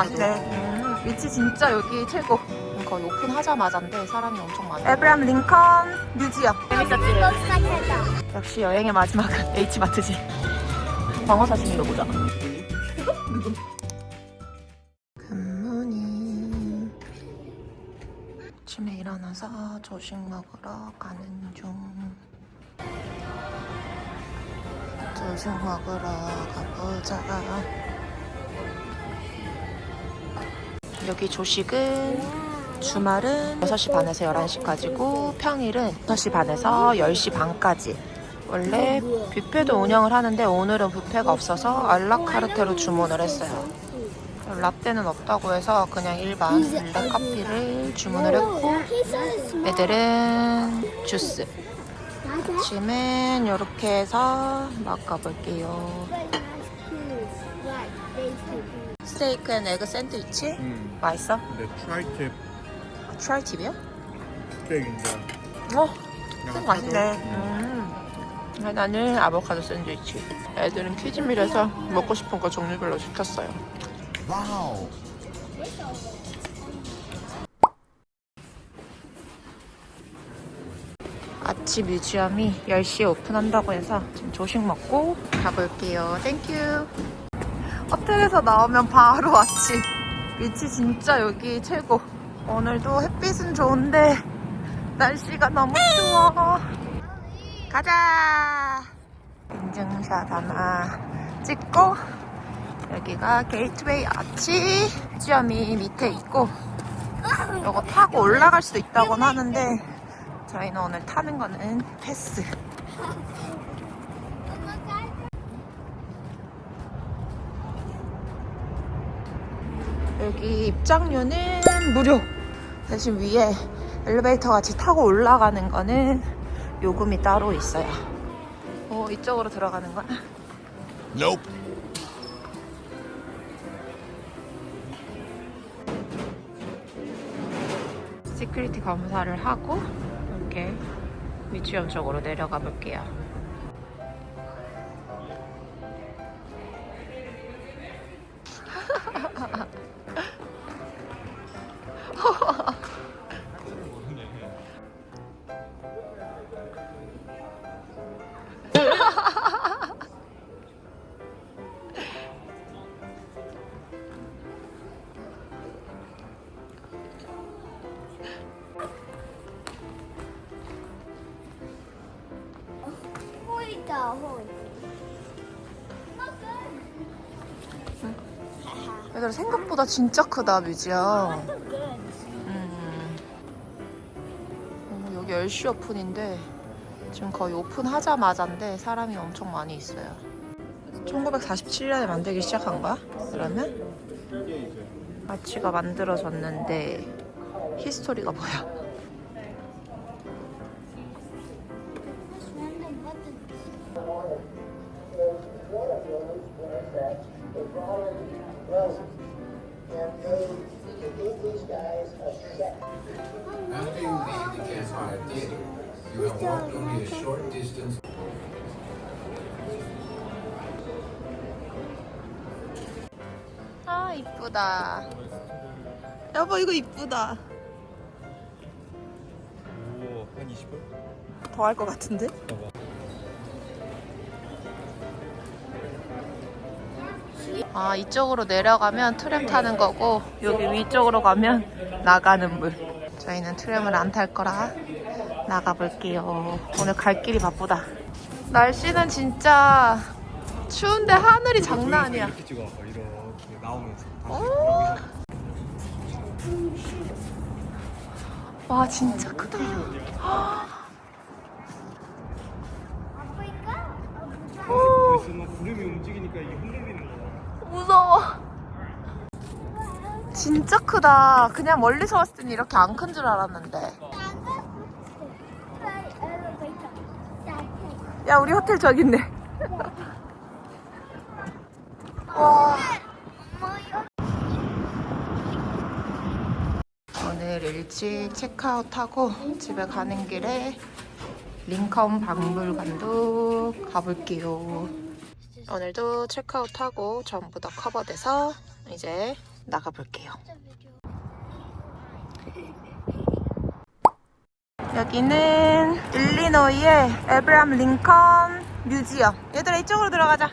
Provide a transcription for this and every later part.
맛있네. 음, 위치 진짜 여기 최고. 거의 오픈하자마자인데 사람이 엄청 많아. 에브람 링컨 뮤지엄. 재밌었지? 역시 여행의 마지막은 H마트지. 광어 사시미로 보자. 굿모닝. 아침에 일어나서 조식 먹으러 가는 중. 조식 먹으러 가보자. 여기 조식은 주말은 6시 반에서 11시까지고 평일은 6시 반에서 10시 반까지. 원래 뷔페도 운영을 하는데 오늘은 뷔페가 없어서 알라카르테로 주문을 했어요. 라떼는 없다고 해서 그냥 일반 블랙 커피를 주문을 했고 애들은 주스. 아침엔 이렇게 해서 먹어볼게요. 스테이크 앤 에그 샌드위치? 음, 맛있어? 근데 트라이팁 트라이팁이요? 스테이크인데 어, 약간 맛있네. 음. 나는 아보카도 샌드위치. 애들은 키즈밀에서 먹고 싶은 거 종류별로 시켰어요. 와우 아치 뮤지엄이 10시에 오픈한다고 해서 지금 조식 먹고 가볼게요. 땡큐. 호텔에서 나오면 바로 아치. 위치 진짜 여기 최고. 오늘도 햇빛은 좋은데 날씨가 너무 추워. 가자. 인증샷 하나 찍고 여기가 게이트웨이 아치 뮤지엄이 밑에 있고 이거 타고 올라갈 수도 있다고는 하는데 저희는 오늘 타는 거는 패스. 여기 입장료는 무료. 대신 위에 엘리베이터 같이 타고 올라가는 거는 요금이 따로 있어요. 어, 이쪽으로 들어가는 거야? Nope 시큐리티 검사를 하고 이렇게 뮤지엄 쪽으로 내려가 볼게요. 얘들아 생각보다 진짜 크다 뮤지엄. 음. 어, 여기 10시 오픈인데 지금 거의 오픈하자마자인데 사람이 엄청 많이 있어요. 1947년에 만들기 시작한 거야? 그러면? 아치가 만들어졌는데 히스토리가 뭐야? After you leave the campfire theater, you have walked only a short distance 아 이쁘다. 여보 이거 이쁘다. 오 한 20분? 더 할 것 같은데? 아 이쪽으로 내려가면 트램 타는 거고 여기 위쪽으로 가면 나가는 물. 저희는 트램을 안 탈 거라 나가 볼게요. 오늘 갈 길이 바쁘다. 날씨는 진짜 추운데 하늘이 장난 아니야. 이렇게 찍어봐 이렇게 나오면서 오. 와 진짜 크다. 보고 있으면 구름이 움직이니까 이게 흔들리는 거야 무서워. 진짜 크다. 그냥 멀리서 봤을 땐 이렇게 안 큰 줄 알았는데. 야, 우리 호텔 저기 있네. 와. 오늘 일찍 체크아웃하고 집에 가는 길에 링컨 박물관도 가볼게요. 오늘도 체크아웃하고 전부 다 커버돼서 이제 나가볼게요. 여기는 일리노이의 에브람 링컨 뮤지엄. 얘들아 이쪽으로 들어가자.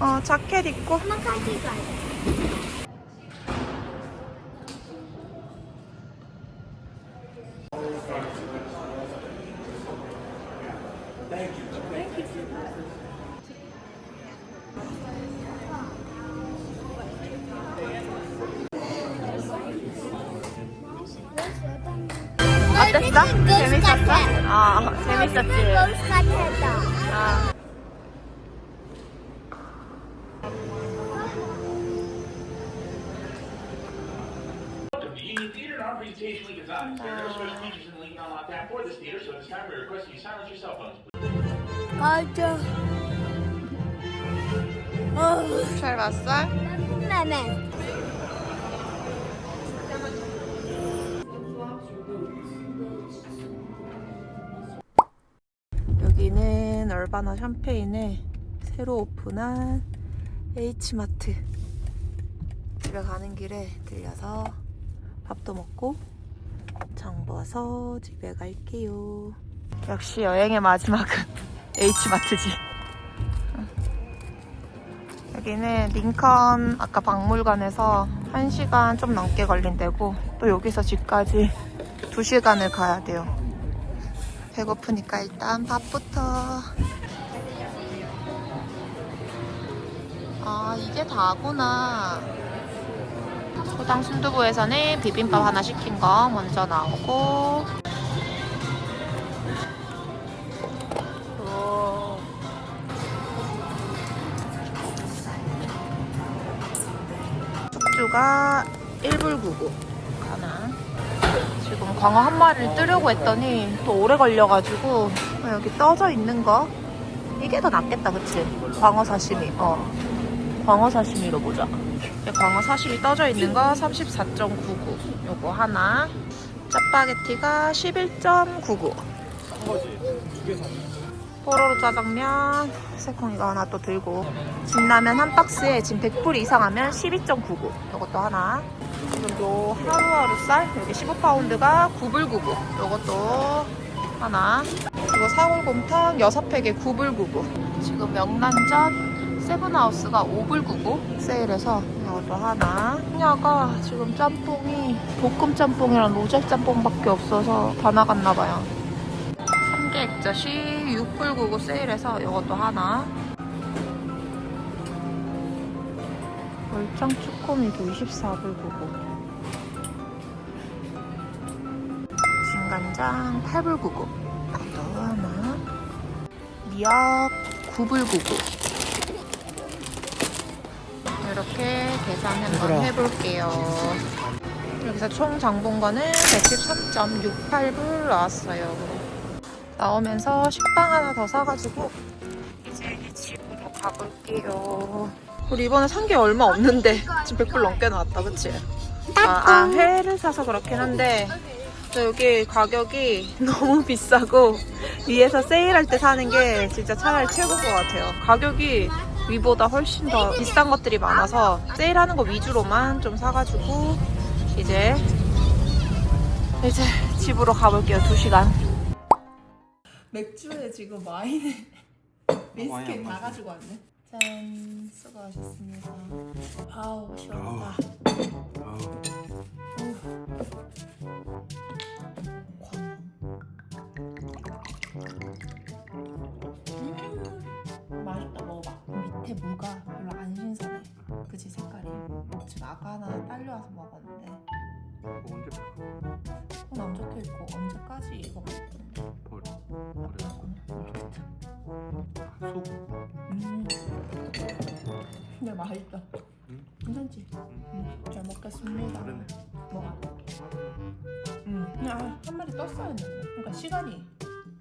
어 자켓 입고. 어땠어? 재밌었어? 아 재밌었지. 아. The Union Theater and our presentation link is on. There are special features in the link on lockdown for this theater, so at this time we request that you silence your cell phones. 가자. 잘 봤어? 매매. 여기는 얼바나 샴페인에 새로 오픈한 H마트 집에 가는 길에 들려서 밥도 먹고 장 봐서 집에 갈게요 역시 여행의 마지막은 H마트지 여기는 링컨 아까 박물관에서 1시간 좀 넘게 걸린대고 또 여기서 집까지 2시간을 가야 돼요 배고프니까 일단 밥부터. 아, 이게 다구나. 소당 순두부에서는 비빔밥 하나 시킨 거 먼저 나오고. 숙주가 1불 99 하나. 지금 광어 한 마리를 뜨려고 했더니 또 오래 걸려가지고 어, 여기 떠져 있는 거? 이게 더 낫겠다 그치? 광어 사시미. 어. 광어 사시미로 보자. 이 광어 사시미 떠져 있는 거 34.99 요거 하나. 짜파게티가 11.99 뽀로로 짜장면 새콩이가 하나 또 들고. 진라면 한 박스에 지금 100불 이상 하면 12.99 요것도 하나. 요 하루하루 쌀 여기 15파운드가 9불 99 요것도 하나. 그리고 사골곰탕 6팩에 9불 99 지금 명란젓 세븐하우스가 5불 99 세일해서 이것도 하나. 그녀가 지금 짬뽕이 볶음 짬뽕이랑 로제 짬뽕밖에 없어서 다 나갔나봐요 삼계 액젓이 6불 99 세일해서 이것도 하나. 월장 쭈꾸미도 24불 99 진간장 8불 99 이것도 하나. 미역 9불 99 이렇게 계산 한번 해볼게요. 여기서 총 장본거는 113.68불 나왔어요 나오면서 식빵 하나 더 사가지고 이제 집으로 가볼게요. 우리 이번에 산 게 얼마 없는데 지금 100불 넘게 나왔다 그치? 아, 아 회를 사서 그렇긴 한데 저 여기 가격이 너무 비싸고 위에서 세일할 때 사는 게 진짜 차라리 최고인 것 같아요. 가격이 위보다 훨씬 더 비싼 것들이 많아서 세일하는 거 위주로만 좀 사가지고 이제 이제 집으로 가볼게요 2시간 맥주에 지금 와인에 와인 안 다. 가지고 왔네. 짠 수고하셨습니다. 아우 시원하다. 음, 속 음. 근데 맛있다 응? 괜찮지? 응. 잘 먹겠습니다 다르네 먹어 응 그냥 아, 한 마리 떴어야 했는데 그러니까 시간이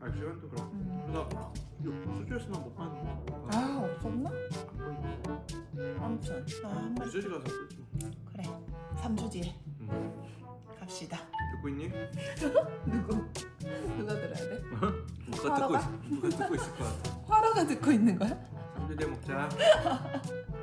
아 시간도 그렇고 음. 그러다 수주에서만 못 파는 거 아 없었나? 아무튼 아, 한 마리 유저지 가서 쓰지 그래 3주 뒤에 응. 갑시다 듣고 있니? 누구? 누가 들어야 돼? 누가 듣고 화로가? 있 누가 듣고 있을 것 같아 화로가 듣고 있는 거야? 뒤에 먹자